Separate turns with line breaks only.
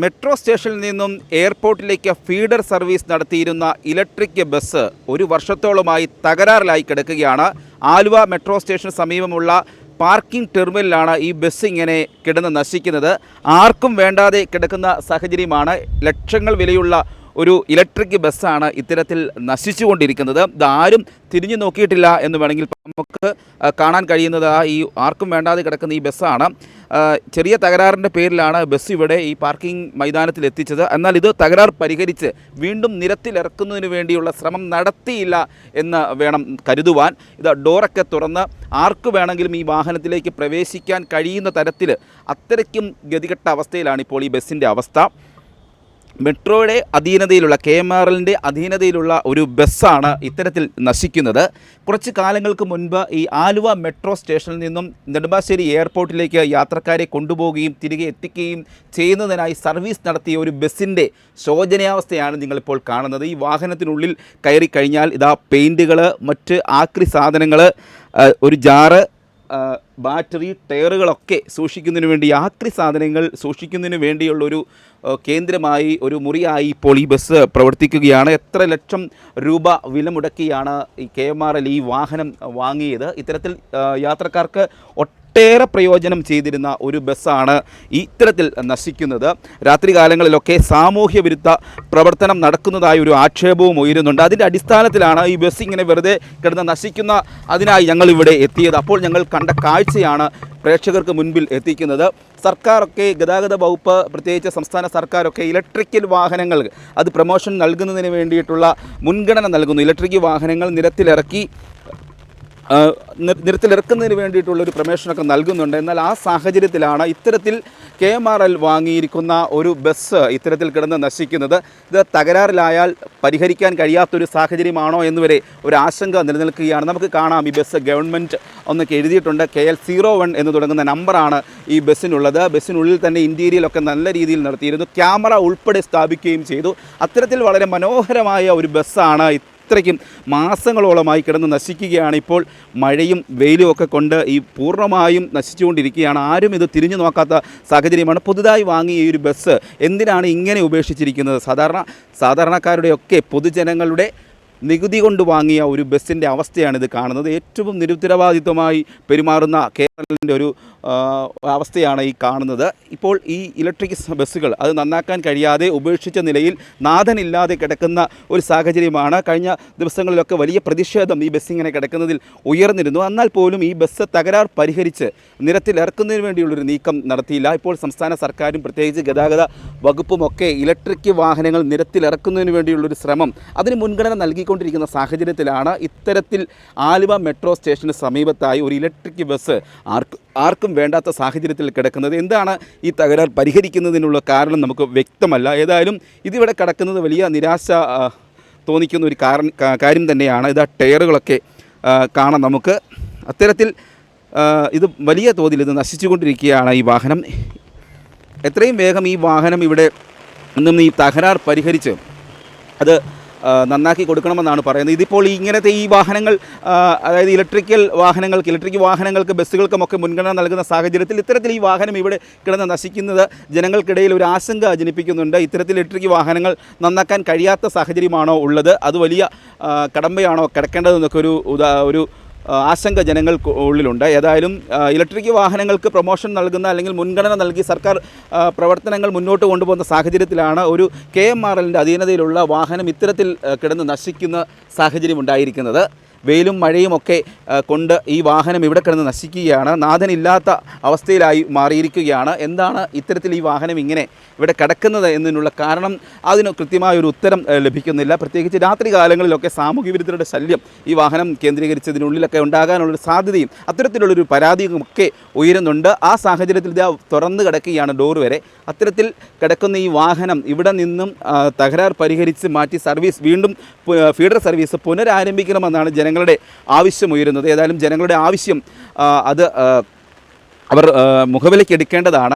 Metro സ്റ്റേഷനിൽ നിന്നും എയർപോർട്ടിലേക്ക് ഫീഡർ സർവീസ് നടത്തിയിരുന്ന ഇലക്ട്രിക് ബസ് ഒരു വർഷത്തോളമായി തകരാറിലായി കിടക്കുകയാണ്. ആലുവ മെട്രോ സ്റ്റേഷന് സമീപമുള്ള പാർക്കിംഗ് ടെർമിനലാണ് ഈ ബസ് ഇങ്ങനെ കിടന്ന് നശിക്കുന്നത്. ആർക്കും വേണ്ടാതെ കിടക്കുന്ന സാഹചര്യമാണ്. ലക്ഷങ്ങൾ വിലയുള്ള ഒരു ഇലക്ട്രിക് ബസ്സാണ് ഇത്തരത്തിൽ നശിച്ചുകൊണ്ടിരിക്കുന്നത്. ഇതാരും തിരിഞ്ഞു നോക്കിയിട്ടില്ല എന്ന് വേണമെങ്കിൽ നമുക്ക് കാണാൻ കഴിയുന്നത് ഈ ആർക്കും വേണ്ടാതെ കിടക്കുന്ന ഈ ബസ്സാണ്. ചെറിയ തകരാറിന്റെ പേരിലാണ് ബസ് ഇവിടെ ഈ പാർക്കിംഗ് മൈതാനത്തിൽ എത്തിച്ചത്. എന്നാൽ ഇത് തകരാർ പരിഹരിച്ച് വീണ്ടും നിരത്തിലിറക്കുന്നതിന് വേണ്ടിയുള്ള ശ്രമം നടത്തിയില്ല എന്ന് വേണം കരുതുവാൻ. ഇത് ഡോറൊക്കെ തുറന്ന് ആർക്ക് വേണമെങ്കിലും ഈ വാഹനത്തിലേക്ക് പ്രവേശിക്കാൻ കഴിയുന്ന തരത്തിൽ അത്രയ്ക്കും ഗതികെട്ട അവസ്ഥയിലാണ് ഇപ്പോൾ ഈ ബസ്സിന്റെ അവസ്ഥ. മെട്രോയുടെ അധീനതയിലുള്ള കെ എം ആർ എല്ലിന്റെ അധീനതയിലുള്ള ഒരു ബസ്സാണ് ഇത്തരത്തിൽ നശിക്കുന്നത്. കുറച്ച് കാലങ്ങൾക്ക് മുൻപ് ഈ ആലുവ മെട്രോ സ്റ്റേഷനിൽ നിന്നും നെടുമ്പാശ്ശേരി എയർപോർട്ടിലേക്ക് യാത്രക്കാരെ കൊണ്ടുപോവുകയും തിരികെ എത്തിക്കുകയും ചെയ്യുന്നതിനായി സർവീസ് നടത്തിയ ഒരു ബസ്സിന്റെ ശോചനീയാവസ്ഥയാണ് നിങ്ങളിപ്പോൾ കാണുന്നത്. ഈ വാഹനത്തിനുള്ളിൽ കയറി കഴിഞ്ഞാൽ ഇതാ പെയിന്റുകൾ മറ്റ് ആക്രി സാധനങ്ങൾ ഒരു ജാറ് ബാറ്ററി ടയറുകളൊക്കെ സൂക്ഷിക്കുന്നതിന് വേണ്ടി ആക്രി സാധനങ്ങൾ സൂക്ഷിക്കുന്നതിന് വേണ്ടിയുള്ളൊരു കേന്ദ്രമായി ഒരു മുറിയായി ഇപ്പോൾ ഈ ബസ് പ്രവർത്തിക്കുകയാണ്. എത്ര ലക്ഷം രൂപ വില മുടക്കിയാണ് ഈ കെ എം ആർ എൽ ഈ വാഹനം വാങ്ങിയത്. ഇത്തരത്തിൽ യാത്രക്കാർക്ക് യാത്രക്കാർക്ക് ഒട്ടേറെ പ്രയോജനം ചെയ്തിരുന്ന ഒരു ബസ്സാണ് ഇത്തരത്തിൽ നശിക്കുന്നത്. രാത്രികാലങ്ങളിലൊക്കെ സാമൂഹ്യ വിരുദ്ധ പ്രവർത്തനം നടക്കുന്നതായ ഒരു ആക്ഷേപവും ഉയരുന്നുണ്ട്. അതിന്റെ അടിസ്ഥാനത്തിലാണ് ഈ ബസ് ഇങ്ങനെ വെറുതെ കിടന്ന് നശിക്കുന്ന അതിനായി ഞങ്ങൾ ഇവിടെ എത്തിയത്. അപ്പോൾ ഞങ്ങൾ കണ്ട കാഴ്ചയാണ് പ്രേക്ഷകർക്ക് മുൻപിൽ എത്തിക്കുന്നത്. സർക്കാരൊക്കെ ഗതാഗത വകുപ്പ് പ്രത്യേകിച്ച് സംസ്ഥാന സർക്കാരൊക്കെ ഇലക്ട്രിക്കൽ വാഹനങ്ങൾ അത് പ്രൊമോഷൻ നൽകുന്നതിന് വേണ്ടിയിട്ടുള്ള മുൻഗണന നൽകുന്നു. ഇലക്ട്രിക് വാഹനങ്ങൾ നിരത്തിലിറക്കി നിരത്തിലിറക്കുന്നതിന് വേണ്ടിയിട്ടുള്ള ഒരു പ്രമേഷനൊക്കെ നൽകുന്നുണ്ട്. എന്നാൽ ആ സാഹചര്യത്തിലാണ് ഇത്തരത്തിൽ കെ എം ആർ എൽ വാങ്ങിയിരിക്കുന്ന ഒരു ബസ് ഇത്തരത്തിൽ കിടന്ന് നശിക്കുന്നത്. ഇത് തകരാറിലായാൽ പരിഹരിക്കാൻ കഴിയാത്തൊരു സാഹചര്യമാണോ എന്നുവരെ ഒരു ആശങ്ക നിലനിൽക്കുകയാണ്. നമുക്ക് കാണാം ഈ ബസ് ഗവൺമെന്റ് ഒന്നൊക്കെ എഴുതിയിട്ടുണ്ട് കെ എൽ സീറോ വൺ എന്ന് തുടങ്ങുന്ന നമ്പറാണ് ഈ ബസ്സിനുള്ളത്. ബസ്സിനുള്ളിൽ തന്നെ ഇന്റീരിയലൊക്കെ നല്ല രീതിയിൽ നടത്തിയിരുന്നു. ക്യാമറ ഉൾപ്പെടെ സ്ഥാപിക്കുകയും ചെയ്തു. അത്തരത്തിൽ വളരെ മനോഹരമായ ഒരു ബസ്സാണ് ഇത്രയ്ക്കും മാസങ്ങളോളമായി കിടന്ന് നശിക്കുകയാണ് ഇപ്പോൾ. മഴയും വെയിലും ഒക്കെ കൊണ്ട് ഈ പൂർണമായും നശിച്ചുകൊണ്ടിരിക്കുകയാണ്. ആരും ഇത് തിരിഞ്ഞു നോക്കാത്ത സാഹചര്യമാണ്. പുതുതായി വാങ്ങിയ ഈ ഒരു ബസ് എന്തിനാണ് ഇങ്ങനെ ഉപേക്ഷിച്ചിരിക്കുന്നത്? സാധാരണ സാധാരണക്കാരുടെയൊക്കെ പൊതുജനങ്ങളുടെ നികുതി കൊണ്ട് വാങ്ങിയ ഒരു ബസ്സിന്റെ അവസ്ഥയാണ് ഇത് കാണുന്നത്. ഏറ്റവും നിരുത്തരവാദിത്വമായി പെരുമാറുന്ന കേരളത്തിന്റെ ഒരു അവസ്ഥയാണ് ഈ കാണുന്നത്. ഇപ്പോൾ ഈ ഇലക്ട്രിക് ബസ്സുകൾ അത് നന്നാക്കാൻ കഴിയാതെ ഉപേക്ഷിച്ച നിലയിൽ നാഥനില്ലാതെ കിടക്കുന്ന ഒരു സാഹചര്യമാണ്. കഴിഞ്ഞ ദിവസങ്ങളിലൊക്കെ വലിയ പ്രതിഷേധം ഈ ബസ് ഇങ്ങനെ കിടക്കുന്നതിൽ ഉയർന്നിരുന്നു. എന്നാൽ പോലും ഈ ബസ് തകരാർ പരിഹരിച്ച് നിരത്തിലിറക്കുന്നതിന് വേണ്ടിയുള്ളൊരു നീക്കം നടത്തിയില്ല. ഇപ്പോൾ സംസ്ഥാന സർക്കാരും പ്രത്യേകിച്ച് ഗതാഗത വകുപ്പുമൊക്കെ ഇലക്ട്രിക് വാഹനങ്ങൾ നിരത്തിലിറക്കുന്നതിന് വേണ്ടിയുള്ളൊരു ശ്രമം അതിന് മുൻഗണന നൽകിക്കൊണ്ടിരിക്കുന്ന സാഹചര്യത്തിലാണ് ഇത്തരത്തിൽ ആലുവ മെട്രോ സ്റ്റേഷന് സമീപത്തായി ഒരു ഇലക്ട്രിക് ബസ് ആർക്കും ആർക്കും വേണ്ടാത്ത സാഹചര്യത്തിൽ കിടക്കുന്നത്. എന്താണ് ഈ തകരാർ പരിഹരിക്കുന്നതിനുള്ള കാരണം നമുക്ക് വ്യക്തമല്ല. ഏതായാലും ഇതിവിടെ കിടക്കുന്നത് വലിയ നിരാശ തോന്നിക്കുന്ന ഒരു കാര്യം തന്നെയാണ്. ഇതാ ടയറുകളൊക്കെ കാണാം നമുക്ക്. അത്തരത്തിൽ ഇത് വലിയ തോതിൽ ഇത് നശിച്ചുകൊണ്ടിരിക്കുകയാണ് ഈ വാഹനം. എത്രയും വേഗം ഈ വാഹനം ഇവിടെ നിന്നും ഈ തകരാർ പരിഹരിച്ച് അത് നന്നാക്കി കൊടുക്കണമെന്നാണ് പറയുന്നത്. ഇതിപ്പോൾ ഇങ്ങനത്തെ ഈ വാഹനങ്ങൾ അതായത് ഇലക്ട്രിക്കൽ വാഹനങ്ങൾക്ക് ഇലക്ട്രിക് വാഹനങ്ങൾക്ക് ബസ്സുകൾക്കുമൊക്കെ മുൻഗണന നൽകുന്ന സാഹചര്യത്തിൽ ഇത്തരത്തിൽ ഈ വാഹനം ഇവിടെ കിടന്ന് നശിക്കുന്നത് ജനങ്ങൾക്കിടയിൽ ഒരു ആശങ്ക ജനിപ്പിക്കുന്നുണ്ട്. ഇത്തരത്തിൽ ഇലക്ട്രിക് വാഹനങ്ങൾ നന്നാക്കാൻ കഴിയാത്ത സാഹചര്യമാണോ ഉള്ളത്? അത് വലിയ കടമ്പയാണോ കിടക്കേണ്ടതെന്നൊക്കെ ഒരു ഒരു ആശങ്ക ജനങ്ങൾക്ക് ഉള്ളിലുണ്ട്. ഏതായാലും ഇലക്ട്രിക് വാഹനങ്ങൾക്ക് പ്രൊമോഷൻ നൽകുന്ന അല്ലെങ്കിൽ മുൻഗണന നൽകി സർക്കാർ പ്രവർത്തനങ്ങൾ മുന്നോട്ട് കൊണ്ടുപോകുന്ന സാഹചര്യത്തിലാണ് ഒരു കെ എം ആർ എല്ലിന്റെ അധീനതയിലുള്ള വാഹനം ഇത്തരത്തിൽ കിടന്ന് നശിക്കുന്ന സാഹചര്യം ഉണ്ടായിരിക്കുന്നത്. വെയിലും മഴയും ഒക്കെ കൊണ്ട് ഈ വാഹനം ഇവിടെ കിടന്ന് നശിക്കുകയാണ്. നാഥനില്ലാത്ത അവസ്ഥയിലായി മാറിയിരിക്കുകയാണ്. എന്താണ് ഇത്തരത്തിൽ ഈ വാഹനം ഇങ്ങനെ ഇവിടെ കിടക്കുന്നത് എന്നതിനുള്ള കാരണം? അതിന് കൃത്യമായ ഒരു ഉത്തരം ലഭിക്കുന്നില്ല. പ്രത്യേകിച്ച് രാത്രി കാലങ്ങളിലൊക്കെ സാമൂഹ്യ വിരുദ്ധരുടെ ശല്യം ഈ വാഹനം കേന്ദ്രീകരിച്ചതിനുള്ളിലൊക്കെ ഉണ്ടാകാനുള്ളൊരു സാധ്യതയും അത്തരത്തിലുള്ളൊരു പരാതിയും ഒക്കെ ഉയരുന്നുണ്ട്. ആ സാഹചര്യത്തിൽ ഇത് തുറന്നു കിടക്കുകയാണ് ഡോർ വരെ. അത്തരത്തിൽ കിടക്കുന്ന ഈ വാഹനം ഇവിടെ നിന്നും തകരാർ പരിഹരിച്ച് മാറ്റി സർവീസ് വീണ്ടും ഫീഡർ സർവീസ് പുനരാരംഭിക്കണമെന്നാണ് ജനങ്ങളുടെ ആവശ്യം ഉയരുന്നത്. ഏതായാലും ജനങ്ങളുടെ ആവശ്യം അത് അവർ മുഖവിലേക്ക് എടുക്കേണ്ടതാണ്.